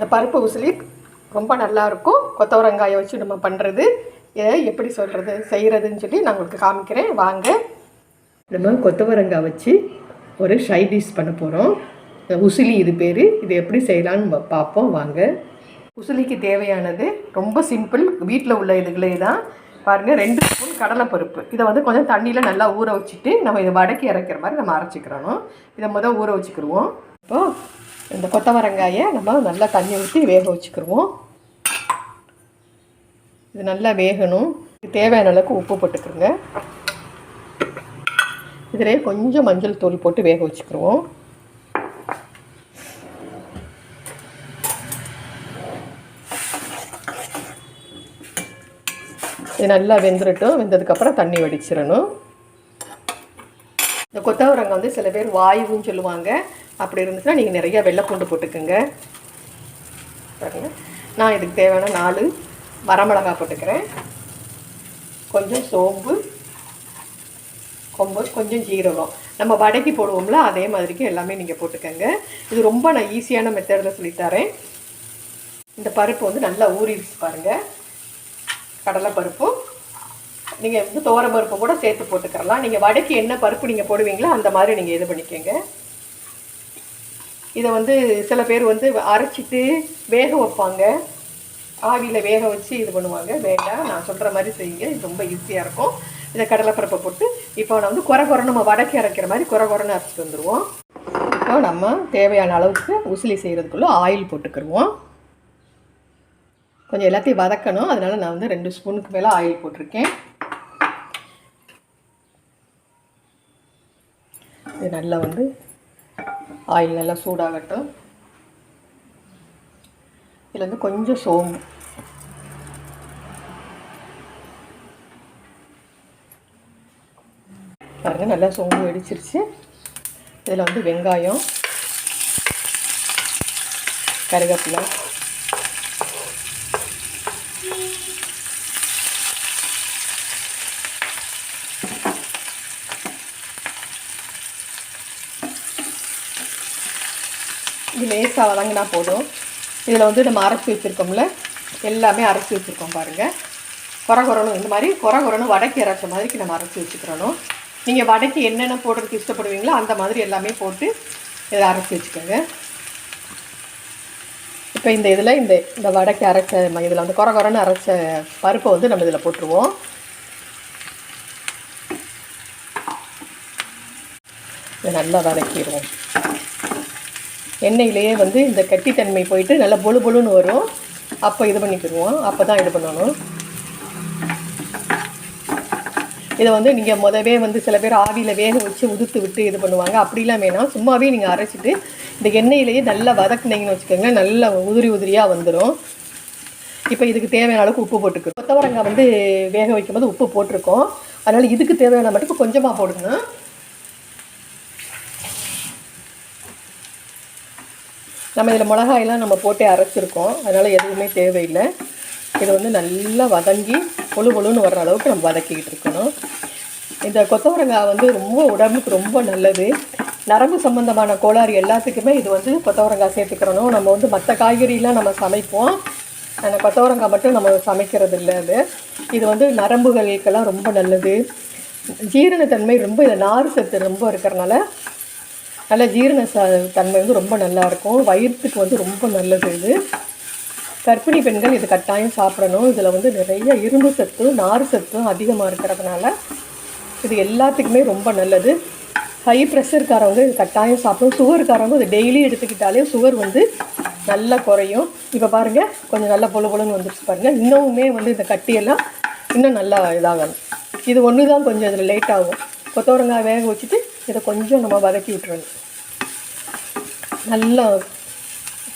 இந்த பருப்பு உசிலி ரொம்ப நல்லாயிருக்கும் கொத்தவரங்காயை வச்சு நம்ம பண்ணுறது இதை எப்படி சொல்கிறது செய்கிறதுன்னு சொல்லி நான் உங்களுக்கு காமிக்கிறேன். வாங்க. நம்ம கொத்தவரங்காய் வச்சு ஒரு ஷை டிஷ் பண்ண போகிறோம் உசிலி இது பேர். இது எப்படி செய்யலான்னு பார்ப்போம். வாங்க. உசிலிக்கு தேவையானது ரொம்ப சிம்பிள் வீட்டில் உள்ள இதுகளே தான். பாருங்கள் ரெண்டு ஸ்பூன் கடலைப்பருப்பு. இதை வந்து கொஞ்சம் தண்ணியில் நல்லா ஊற வச்சுட்டு நம்ம இதை வடக்கி இறக்கிற மாதிரி நம்ம அரைச்சிக்கிறணும். இதை முதல் ஊற வச்சுக்கிடுவோம் இப்போது இந்த கொத்தவரங்காயை நம்ம நல்லா தண்ணி ஊற்றி வேக வச்சுக்கிடுவோம் இது நல்லா வேகணும். இது தேவையான அளவுக்கு உப்பு போட்டுக்கிறோங்க இதிலே கொஞ்சம் மஞ்சள் தூள் போட்டு வேக வச்சுக்கிடுவோம் இது நல்லா வெந்துடட்டும் வெந்ததுக்கப்புறம் தண்ணி வடிச்சிடணும். இந்த கொத்தவரங்காய் வந்து சில பேர் வாயுன்னு சொல்லுவாங்க. அப்படி இருந்துச்சுன்னா நீங்கள் நிறைய வெள்ளைப்பூண்டு போட்டுக்கோங்க. பாருங்க. நான் இதுக்கு தேவையான நாலு வரமிளகா போட்டுக்கிறேன். கொஞ்சம் சோம்பு கொம்பு கொஞ்சம் ஜீரகம். நம்ம வடக்கி போடுவோம்ல அதே மாதிரிக்கு எல்லாமே நீங்கள் போட்டுக்கோங்க. இது ரொம்ப நான் ஈஸியான மெத்தடில் சொல்லித்தரேன் இந்த பருப்பு வந்து நல்லா ஊறிடுச்சு பாருங்கள் கடலை பருப்பும் நீங்கள் வந்து துவர பருப்பு கூட சேர்த்து போட்டுக்கிறலாம். நீங்கள் வடக்கி என்ன பருப்பு நீங்கள் போடுவீங்களோ அந்த மாதிரி நீங்கள் இது பண்ணிக்கோங்க. இதை வந்து சில பேர் வந்து அரைச்சிட்டு வேக வைப்பாங்க. ஆவியில் வேக வச்சு இது பண்ணுவாங்க. வேண்டாம் நான் சொல்கிற மாதிரி செய்யுங்க. இது ரொம்ப ஈஸியாக இருக்கும். இதை கடலைப்பருப்பை போட்டு இப்போ நான் வந்து குறை குறை நம்ம வடக்கி அரைக்கிற மாதிரி குறை குறைன்னு அரைச்சிட்டு வந்துடுவோம் இப்போ நம்ம தேவையான அளவுக்கு உசிலி செய்கிறதுக்குள்ளே ஆயில் போட்டுக்கிடுவோம் கொஞ்சம் எல்லாத்தையும் வதக்கணும். அதனால் நான் வந்து ரெண்டு ஸ்பூனுக்கு மேலே ஆயில் போட்டிருக்கேன். இது நல்லா வந்து ஆயில் நல்லா சூடாகட்டும். இதில் வந்து கொஞ்சம் சோம்பு. பாருங்க நல்லா சோம்பு வெடிச்சிருச்சு. இதில் வந்து வெங்காயம் கருவேப்பிலை லேசாக வதங்கினா போதும். இதில் வந்து நம்ம அரைச்சி வச்சுருக்கோம்ல எல்லாமே அரைச்சி வச்சுருக்கோம் பாருங்கள் குறகுறணும் இந்த மாதிரி குறை குறணும் வடக்கி அரைச்ச மாதிரிக்கு நம்ம அரைச்சி வச்சுக்கிறணும். நீங்கள் வடக்கி என்னென்ன போடுறதுக்கு இஷ்டப்படுவீங்களோ அந்த மாதிரி எல்லாமே போட்டு இதை அரைச்சி வச்சுக்கோங்க. இப்போ இந்த இதில் இந்த இந்த வடக்கி அரைச்ச இதில் வந்து குறகுறன்னு அரைச்ச பருப்பை வந்து நம்ம இதில் போட்டுருவோம். இதை நல்லா வதக்கிடுவோம். எண்ணெயிலேயே வந்து இந்த கட்டித்தன்மை போயிட்டு நல்லா பொழு பொழுன்னு வரும். அப்போ இது பண்ணிக்கிடுவோம் அப்போ தான் இது பண்ணணும். இதை வந்து நீங்கள் முதவே வந்து சில பேர் ஆவியில் வேக வச்சு உதுத்து விட்டு இது பண்ணுவாங்க. அப்படிலாம் வேணாம். சும்மாவே நீங்கள் அரைச்சிட்டு இந்த எண்ணெயிலேயே நல்லா வதக்குனீங்கன்னு வச்சுக்கோங்களேன். நல்லா உதிரி உதிரியாக வந்துடும் இப்போ இதுக்கு தேவையான அளவுக்கு உப்பு போட்டுக்கணும். கொத்தவரங்காய் வந்து வேக வைக்கும்போது உப்பு போட்டிருக்கோம். அதனால் இதுக்கு தேவையான மட்டும் கொஞ்சமாக போடுங்க. நம்ம இதில் மிளகாயெல்லாம் நம்ம போட்டே அரைச்சிருக்கோம். அதனால் எதுவுமே தேவையில்லை. இதை வந்து நல்லா வதங்கி பொழு பொழுன்னு வர்ற அளவுக்கு நம்ம வதக்கிக்கிட்டு இருக்கணும். இந்த கொத்தவரங்காய் வந்து ரொம்ப உடம்புக்கு ரொம்ப நல்லது. நரம்பு சம்மந்தமான கோளாறு எல்லாத்துக்குமே இது வந்து கொத்தவரங்காய் சேர்த்துக்கிறணும். நம்ம வந்து மற்ற காய்கறிலாம் நம்ம சமைப்போம். அந்த கொத்தவரங்காய் மட்டும் நம்ம சமைக்கிறது இல்லை அது. இது வந்து நரம்புகளுக்கெல்லாம் ரொம்ப நல்லது. ஜீரணத்தன்மை ரொம்ப இதை நார் சத்து ரொம்ப இருக்கிறனால நல்ல ஜீரண தன்மை வந்து ரொம்ப நல்லாயிருக்கும். வயிற்றுக்கு வந்து ரொம்ப நல்லது இது. கர்ப்பிணி பெண்கள் இது கட்டாயம் சாப்பிடணும். இதில் வந்து நிறைய இரும்பு சத்து நார் சத்தும் அதிகமாக இருக்கிறதுனால இது எல்லாத்துக்குமே ரொம்ப நல்லது. ஹை ப்ரெஷர்காரவங்க இது கட்டாயம் சாப்பிடும் சுகருக்காரவங்க இது டெய்லி எடுத்துக்கிட்டாலே சுகர் வந்து நல்லா குறையும். இப்போ பாருங்கள் கொஞ்சம் நல்லா பொழு பொழுன்னு வந்துருச்சு பாருங்கள் இன்னமுமே வந்து இந்த கட்டியெல்லாம் இன்னும் நல்லா இதாகணும். இது ஒன்று தான் கொஞ்சம் இதில் லேட் ஆகும். கொத்தவரங்காய் வேக வச்சுட்டு இதை கொஞ்சம் நம்ம வதக்கி விட்டுறணும். நல்லா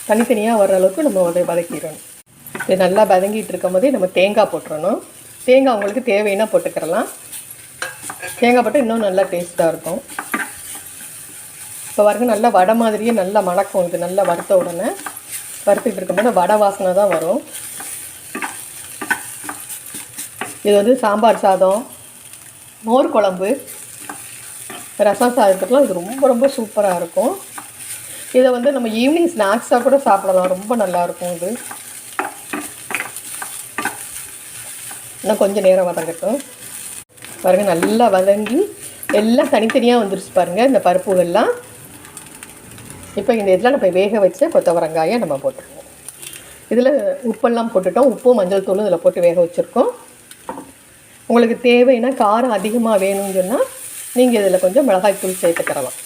தனித்தனியாக வர்ற அளவுக்கு நம்ம அதை வதக்கிடணும். இது நல்லா வதங்கிட்டு இருக்கும் போதே நம்ம தேங்காய் போட்டுறணும். தேங்காய் உங்களுக்கு தேவைன்னா போட்டுக்கிறலாம். தேங்காய் போட்டால் இன்னும் நல்லா டேஸ்ட்டாக இருக்கும். இப்போ வரைக்கும் நல்லா வடை மாதிரியே நல்லா மணக்கும் இது. நல்லா வறுத்த உடனே வறுத்துக்கிட்டு இருக்கும்போது வடை வாசனை தான் வரும். இது வந்து சாம்பார் சாதம் மோர் குழம்பு. ரசம் சாதத்துக்குலாம் இது ரொம்ப ரொம்ப சூப்பராக இருக்கும். இதை வந்து நம்ம ஈவினிங் ஸ்நாக்ஸாக கூட சாப்பிடலாம். ரொம்ப நல்லாயிருக்கும் இது. இன்னும் கொஞ்சம் நேரம் வதங்கட்டும். பாருங்கள் நல்லா வதங்கி எல்லாம் தனித்தனியாக வந்துருச்சு பாருங்கள் இந்த பருப்புகள்லாம். இப்போ இந்த இதில் நம்ம வேக வச்ச கொத்தவரங்காயை நம்ம போட்டுருவோம் இதில் உப்பெல்லாம் போட்டுட்டோம். உப்பும் மஞ்சள் தூளும் இதில் போட்டு வேக வச்சுருக்கோம். உங்களுக்கு தேவைன்னா காரம் அதிகமாக வேணும்னு சொன்னால் நீங்கள் இதில் கொஞ்சம் மிளகாய் தூள் சேர்த்துக்கிறலாம்.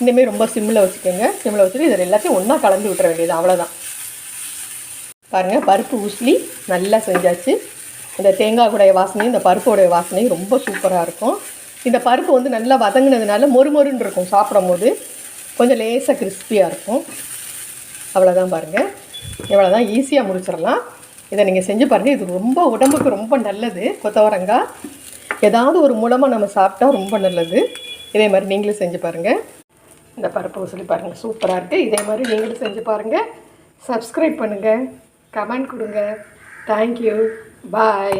இந்தமாரி ரொம்ப சிம்மில் வச்சுக்கோங்க. சிம்மில் வச்சுட்டு இதில் எல்லாத்தையும் ஒன்றா கலந்து விட்டுற வேண்டியது அவ்வளோதான் பாருங்கள் பருப்பு உஸ்லி நல்லா செஞ்சாச்சு. இந்த தேங்காய் கூடைய வாசனையும் இந்த பருப்போடைய வாசனையும் ரொம்ப சூப்பராக இருக்கும். இந்த பருப்பு வந்து நல்லா வதங்கினதுனால மொறுமொருன்னு இருக்கும் சாப்பிடும் போது கொஞ்சம் லேசாக கிறிஸ்பியாக இருக்கும். அவ்வளோதான் பாருங்கள் இவ்வளோ தான் ஈஸியாக முடிச்சிடலாம். இதை நீங்கள் செஞ்சு பாருங்கள் இது ரொம்ப உடம்புக்கு ரொம்ப நல்லது. கொத்தவரங்காய் ஏதாவது ஒரு மூலமாக நம்ம சாப்பிட்டா ரொம்ப நல்லது. இதே மாதிரி நீங்களும் செஞ்சு பாருங்கள் இந்த பருப்பு சொல்லி பாருங்கள் சூப்பராக இருக்குது இதே மாதிரி நீங்களும் செஞ்சு பாருங்கள் சப்ஸ்கிரைப் பண்ணுங்கள் கமெண்ட் கொடுங்க. Thank you bye